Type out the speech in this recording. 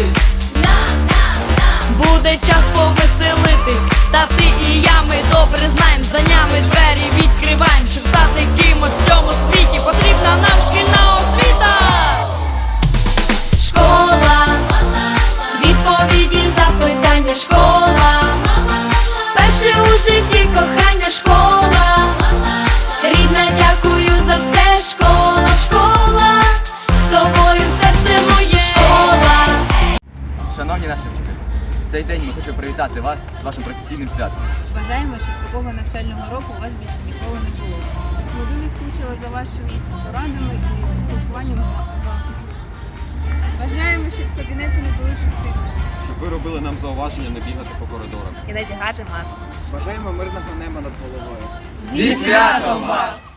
is. В цей день ми хочемо привітати вас з вашим професійним святом. Бажаємо, щоб такого навчального року у вас більше ніколи не було. Ми дуже скучили за вашими порадами і спілкуванням з вами. Бажаємо, щоб кабінети не були чистими. щоб ви робили нам зауваження не бігати по коридорах. І надягати маску. Бажаємо мирного неба над головою. Зі святом вас!